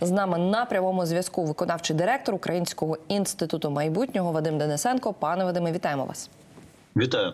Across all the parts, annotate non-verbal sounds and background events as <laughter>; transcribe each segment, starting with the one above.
З нами на прямому зв'язку виконавчий директор Українського інституту майбутнього Вадим Денисенко. Пане Вадиме, вітаємо вас. Вітаю.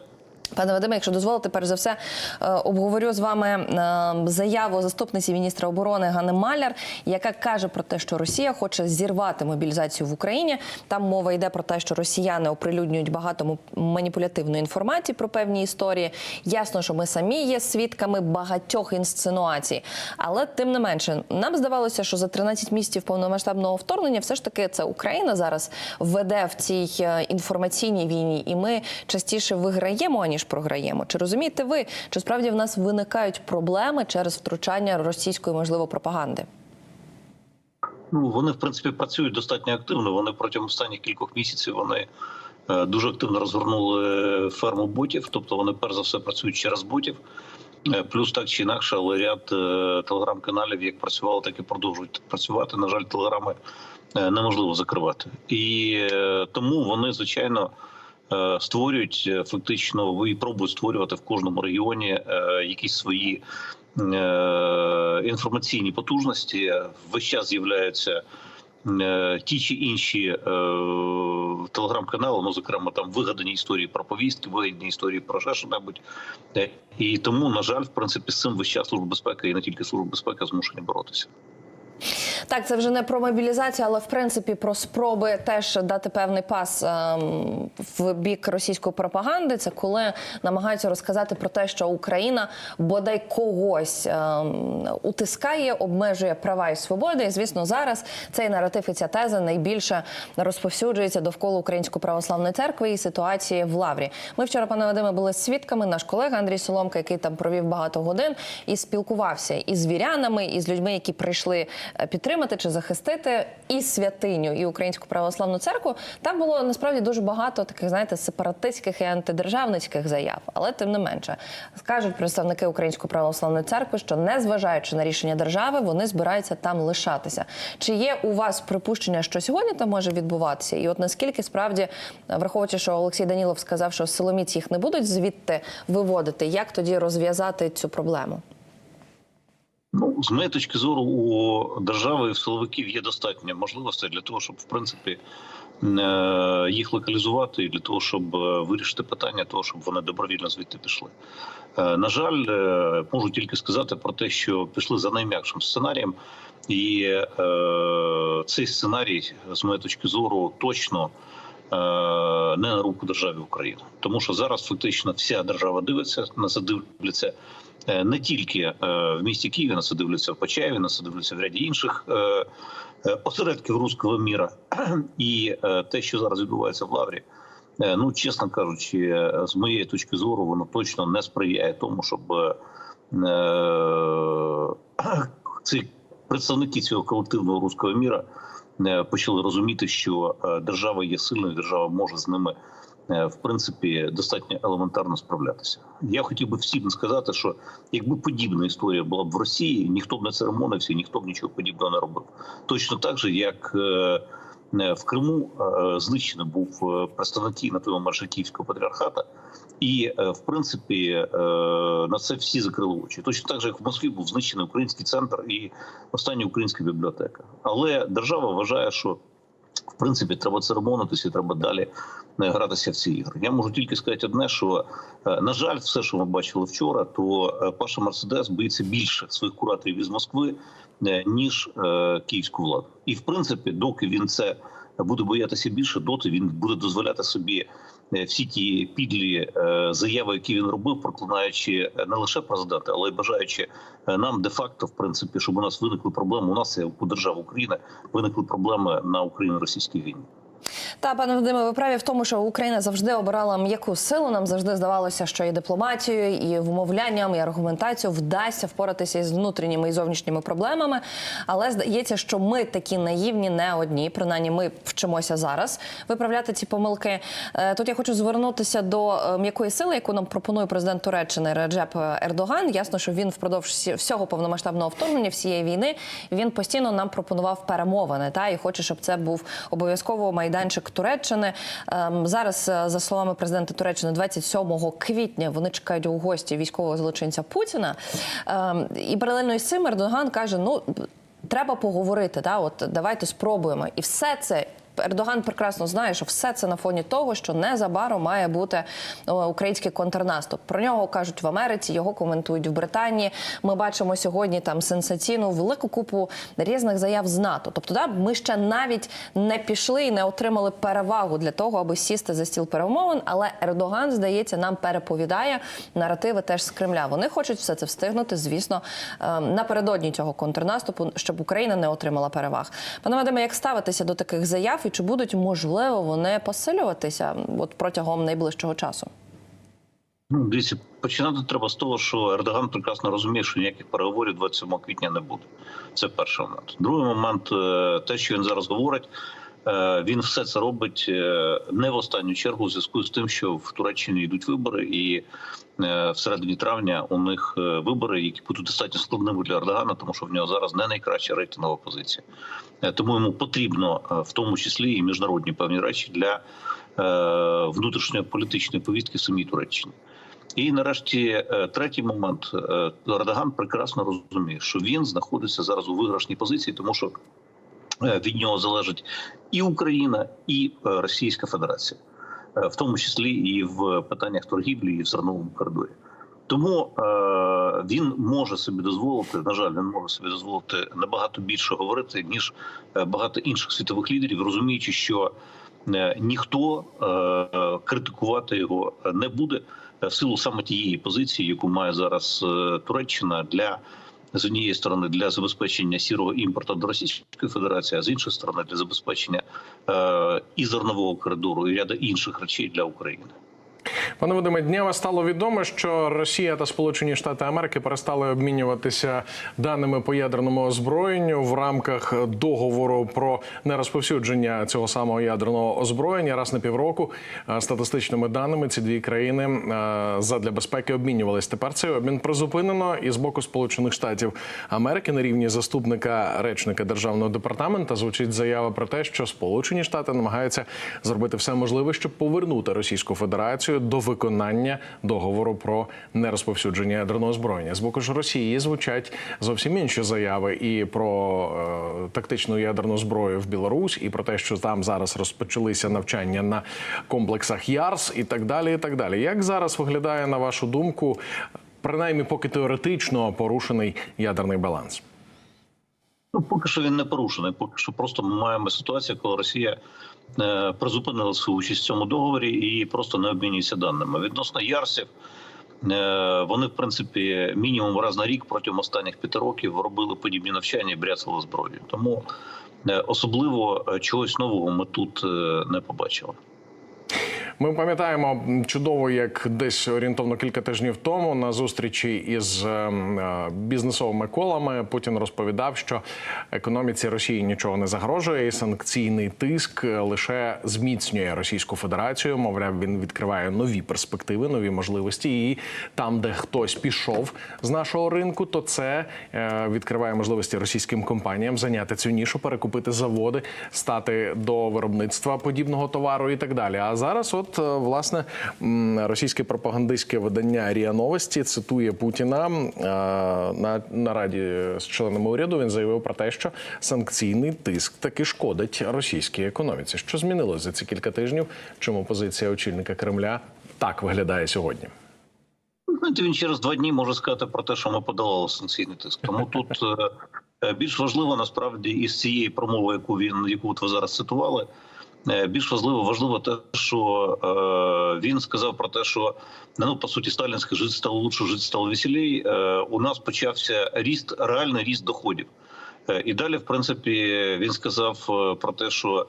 Пане Вадиме, якщо дозволите, перш за все е, обговорю з вами е, заяву заступниці міністра оборони Ганни Маляр, яка каже про те, що Росія хоче зірвати мобілізацію в Україні. Там мова йде про те, що росіяни оприлюднюють багато маніпулятивної інформації про певні історії. Ясно, що ми самі є свідками багатьох інсценуацій, але тим не менше, нам здавалося, що за 13 місяців повномасштабного вторгнення все ж таки це Україна зараз веде в цій е, інформаційній війні, і ми частіше виграємо аніж програємо. Чи розумієте ви, чи справді в нас виникають проблеми через втручання російської можливо пропаганди? Ну вони в принципі працюють достатньо активно. Вони протягом останніх кількох місяців вони е, дуже активно розгорнули ферму ботів. Тобто вони перш за все працюють через ботів. Е, Плюс так чи інакше, але ряд е, телеграм-каналів як працювали, так і продовжують працювати. На жаль, телеграми неможливо закривати, і тому вони звичайно. Е, Створюють е, фактично і пробують створювати в кожному регіоні е, якісь свої інформаційні потужності. Весь час з'являються ті чи інші телеграм-канали, ну зокрема там вигадані історії про повістки, вигадані історії про ще що-небудь. Е, І тому, на жаль, в принципі, з цим весь час служба безпеки і не тільки служба безпеки змушені боротися. Так, це вже не про мобілізацію, але в принципі про спроби теж дати певний пас ем, в бік російської пропаганди. Це коли намагаються розказати про те, що Україна бодай когось ем, утискає, обмежує права і свободи. І звісно, зараз цей наратив і ця теза найбільше розповсюджується довкола Української православної церкви і ситуації в Лаврі. Ми вчора, пане Вадиме, були свідками. Наш колега Андрій Соломка, який там провів багато годин і спілкувався із з вірянами, і з людьми, які прийшли е, підтримати чи захистити і святиню, і українську православну церкву. Там було насправді дуже багато таких, знаєте, сепаратистських і антидержавницьких заяв. Але тим не менше скажуть представники Української православної церкви, що незважаючи на рішення держави, вони збираються там лишатися. Чи є у вас припущення, що сьогодні там може відбуватися? І от наскільки справді, враховуючи, що Олексій Данілов сказав, що силоміць їх не будуть звідти виводити, як тоді розв'язати цю проблему? Ну, з моєї точки зору, у держави і в силовиків є достатньо можливостей для того, щоб в принципі е, їх локалізувати і для того, щоб е, вирішити питання, того, щоб вони добровільно звідти пішли. Е, На жаль, можу тільки сказати про те, що пішли за найм'якшим сценарієм, і е, цей сценарій, з моєї точки зору, точно. Не на руку державі України, тому що зараз фактично вся держава дивиться на це дивляться не тільки е, в місті Києві, на це дивляться в Почаєві, на це дивляться в ряді інших е, е, осередків руського міра. <clears throat> І е, те, що зараз відбувається в Лаврі, е, ну чесно кажучи, е, з моєї точки зору, воно точно не сприяє тому, щоб е, <clears throat> ці представники цього колективного руського міра е, почали розуміти, що е, держава є сильною, держава може з ними е, в принципі достатньо елементарно справлятися. Я хотів би всім сказати, що якби подібна історія була б в Росії, ніхто б не церемонився, ніхто б нічого подібного не робив. Точно так же, як е, е, в Криму е, знищено був е, представники на той момент Київського патріархата, і е, в принципі е, на це всі закрили очі. Точно так же, як в Москві був знищений український центр і остання українська бібліотека. Але держава вважає, що в принципі треба церемонитися, треба далі е, гратися в ці ігри. Я можу тільки сказати одне, що е, на жаль, все, що ми бачили вчора, то е, Паша Мерседес боїться більше своїх кураторів із Москви ніж київську владу. І в принципі, доки він це буде боятися більше, доти він буде дозволяти собі всі ті підлі е, заяви, які він робив, проклинаючи е, не лише президента, але й бажаючи е, нам де-факто, в принципі, щоб у нас виникли проблеми. У нас як у держави України виникли проблеми на Україно-російській війні. Та пане Вадиме, ви праві в тому, що Україна завжди обирала м'яку силу. Нам завжди здавалося, що і дипломатією, і вмовлянням, і аргументацією вдасться впоратися із внутрішніми і зовнішніми проблемами. Але здається, що ми такі наївні не одні. Принаймні, ми вчимося зараз виправляти ці помилки. Е, Тут я хочу звернутися до е, м'якої сили, яку нам пропонує президент Туреччини Реджеп Ердоган. Ясно, що він впродовж всього повномасштабного вторгнення, всієї війни, він постійно нам пропонував перемовини. Та і хоче, щоб це був обов'язково майданчик Туреччини. Ем, Зараз, е, за словами президента Туреччини, 27 квітня вони чекають у гості військового злочинця Путіна. Ем, І паралельно із цим Ердоган каже: ну. треба поговорити. Да? От давайте спробуємо. І все це. Ердоган прекрасно знає, що все це на фоні того, що незабаром має бути український контрнаступ. Про нього кажуть в Америці, його коментують в Британії. Ми бачимо сьогодні там сенсаційну велику купу різних заяв з НАТО. Тобто, да, ми ще навіть не пішли і не отримали перевагу для того, аби сісти за стіл перемовин. Але Ердоган, здається, нам переповідає наративи теж з Кремля. Вони хочуть все це встигнути, звісно, е, напередодні цього контрнаступу, щоб Україна не отримала переваг. Пане Вадиме, як ставитися до таких заяв і чи будуть можливо вони посилюватися от протягом найближчого часу? Ну, дивіться, починати треба з того, що Ердоган прекрасно розуміє, що ніяких переговорів 27 квітня не буде. Це перший момент. Другий момент, е, те, що він зараз говорить, він все це робить е, не в останню чергу, у зв'язку з тим, що в Туреччині йдуть вибори, і е, всередині травня у них е, вибори, які будуть достатньо складними для Ердогана, тому що в нього зараз не найкраща рейтингова позиція. Е, Тому йому потрібно, е, в тому числі і міжнародні певні речі для е, внутрішньої політичної повістки в самій Туреччині. І нарешті е, третій момент Е, Ердоган прекрасно розуміє, що він знаходиться зараз у виграшній позиції, тому що е, від нього залежить і Україна, і е, Російська Федерація, Е, в тому числі і в питаннях торгівлі, і в зерновому коридорі. Тому е, він може собі дозволити, на жаль, він може собі дозволити набагато більше говорити ніж е, багато інших світових лідерів, розуміючи, що ніхто е, критикувати його не буде в силу саме тієї позиції, яку має зараз Туреччина для з однієї сторони для забезпечення сірого імпорту до Російської Федерації, а з іншої сторони для забезпечення е, і зернового коридору, і ряду інших речей для України. Пане Вадиме, днями стало відомо, що Росія та Сполучені Штати Америки перестали обмінюватися даними по ядерному озброєнню в рамках договору про нерозповсюдження цього самого ядерного озброєння. Раз на півроку е, статистичними даними ці дві країни е, задля безпеки обмінювались. Тепер цей обмін призупинено і з боку Сполучених Штатів Америки на рівні заступника речника державного департамента звучить заява про те, що Сполучені Штати намагаються зробити все можливе, щоб повернути Російську Федерацію до виконання договору про нерозповсюдження ядерного озброєння. З боку ж Росії звучать зовсім інші заяви і про е, тактичну ядерну зброю в Білорусь, і про те, що там зараз розпочалися навчання на комплексах ЯРС, і так далі. І так далі. Як зараз виглядає на вашу думку, принаймні поки теоретично порушений ядерний баланс? Ну, поки що він не порушений. Поки що просто ми маємо ситуацію, коли Росія е, призупинила свою участь в цьому договорі і просто не обмінюються даними. Відносно ярсів, е, вони, в принципі, мінімум раз на рік протягом останніх п'яти років робили подібні навчання і бряцали зброю. Тому е, особливо чогось нового ми тут не побачили. Ми пам'ятаємо чудово, як десь орієнтовно кілька тижнів тому на зустрічі із ем, е, бізнесовими колами Путін розповідав, що економіці Росії нічого не загрожує, і санкційний тиск лише зміцнює Російську Федерацію. Мовляв, він відкриває нові перспективи, нові можливості. І там, де хтось пішов з нашого ринку, то це е, відкриває можливості російським компаніям зайняти цю нішу, перекупити заводи, стати до виробництва подібного товару і так далі. А зараз, от е, власне, російське пропагандистське видання РІА Новості цитує Путіна е, на нараді з членами уряду. Він заявив про те, що санкційний тиск таки шкодить російській економіці. Що змінилось за ці кілька тижнів? Чому позиція очільника Кремля так виглядає сьогодні? Знаєте, він через два дні може сказати про те, що ми подолали санкційний тиск. Тому тут е, більш важливо насправді із цієї промови, яку він яку от ви зараз цитували. Е, Більш важливо важливо те, що е, він сказав про те, що ну по суті сталінське жити стало лучше, жити стало веселій. Е, у нас почався ріст, реальний ріст доходів. Е, і далі, в принципі, він сказав е, про те, що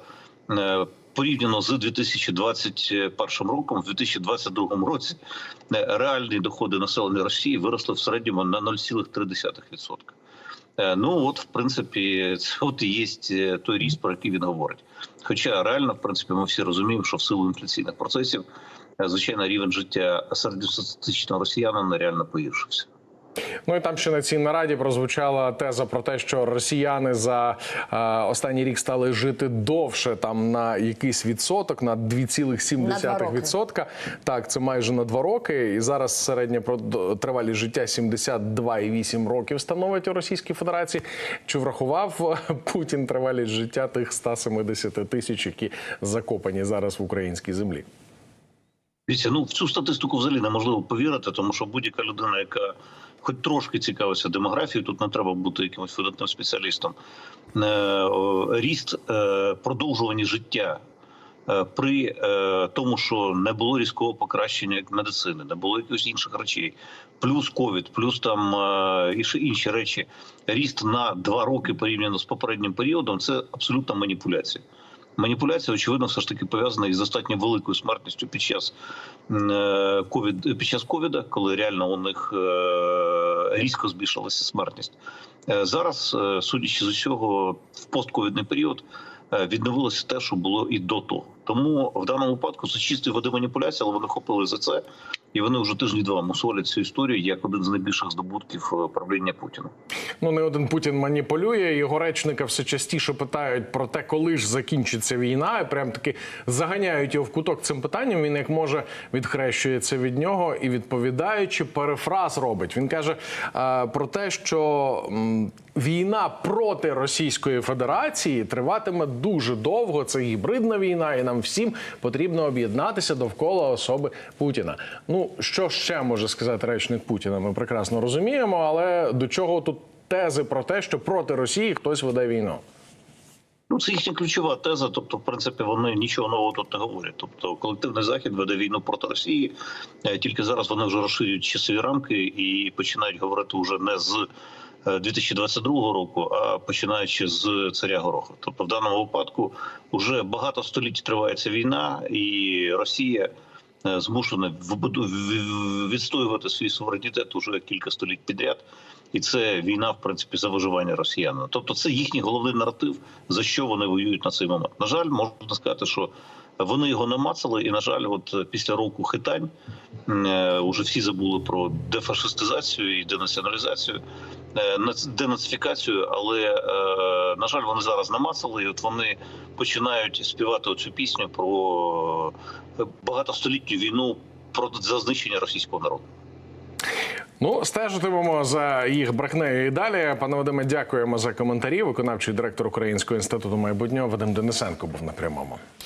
е, порівняно з 2021 роком, в 2022 році е, реальні доходи населення Росії виросли в середньому на 0,3%. Е, Ну от, в принципі, це <laughs> от і є е, той ріст, про який він говорить. Хоча реально, в принципі, ми всі розуміємо, що в силу інфляційних процесів, е, звичайно, рівень життя середньостатистичного росіянина реально погіршився. Ну і там ще на цій нараді прозвучала теза про те, що росіяни за е, останній рік стали жити довше, там на якийсь відсоток, на На два 2,7%. відсотка. Так, це майже на два роки. І зараз середня тривалість життя 72,8 років становить у Російській Федерації. Чи врахував е, Путін тривалість життя тих 170 тисяч, які закопані зараз в українській землі? Дивіться, ну в цю статистику взагалі неможливо повірити, тому що будь-яка людина, яка хоч трошки цікавиться демографією, тут не треба бути якимось видатним спеціалістом. Е, Ріст е, продовжування життя е, при тому, що не було різкого покращення медицини, не було якихось інших речей, плюс ковід, плюс там інші речі. Ріст на два роки порівняно з попереднім періодом це абсолютна маніпуляція. Маніпуляція, очевидно, все ж таки пов'язана із достатньо великою смертністю під час е, ковід під час ковіда, коли реально у них е, різко збільшилася смертність. Е, Зараз, судячи з усього, в постковідний період відновилося те, що було і до того. Тому в даному випадку це чистої води маніпуляція, але вони хопили за це, і вони вже тижні два мусолять цю історію як один з найбільших здобутків е, правління Путіна. Ну, не один Путін маніпулює. Його речника все частіше питають про те, коли ж закінчиться війна. І прям таки заганяють його в куток цим питанням. Він як може відхрещується від нього і відповідаючи, перефраз робить. Він каже е, про те, що війна проти Російської Федерації триватиме дуже довго. Це гібридна війна, і нам всім потрібно об'єднатися довкола особи Путіна. Ну що ще може сказати речник Путіна? Ми прекрасно розуміємо, але до чого тут тези про те, що проти Росії хтось веде війну? Ну, це їхня ключова теза. Тобто, в принципі, вони нічого нового тут не говорять. Тобто, колективний захід веде війну проти Росії. Е, Тільки зараз вони вже розширюють часові рамки і починають говорити вже не з 2022 року, а починаючи з царя Гороха. Тобто, в даному випадку вже багато століть триває ця війна, і Росія. е, Змушена відстоювати свій суверенітет уже кілька століть підряд, і це війна, в принципі, за виживання росіян. Тобто, це їхній головний наратив, за що вони воюють на цей момент. На жаль, можна сказати, що вони його намацали, і на жаль, от е, після року хитань е, уже всі забули про дефашистизацію і денаціоналізацію, е, нац- денацифікацію. Але е, на жаль, вони зараз намацали, і от вони починають співати оцю пісню про е, багатостолітню війну проти за знищення російського народу. Ну, стежитимемо за їх брехнею і далі. Пане Вадиме, дякуємо за коментарі. Виконавчий директор Українського інституту майбутнього Вадим Денисенко був на прямому.